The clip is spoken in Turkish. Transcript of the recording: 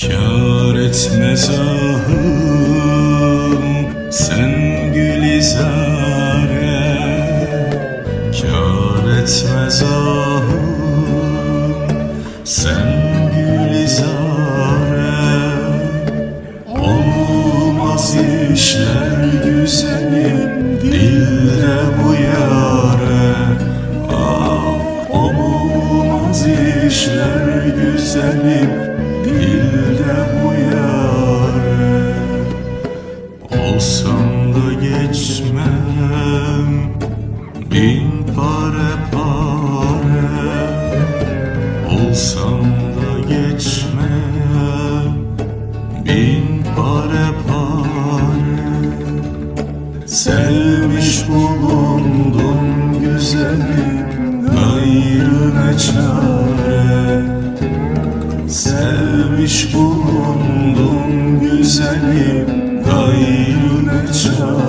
Kâr etmez ahım sen gülizare. Kâr etmez ahım sen gülizare. Olmaz işler güzelim dilde bu yare Ah olmaz işler güzelim geçmem. Bin pare pare Olsam da geçmem. Bin pare pare Sevmiş bulundum güzeli Gayrına çare. Sevmiş bulundum güzeli Gayrına çare.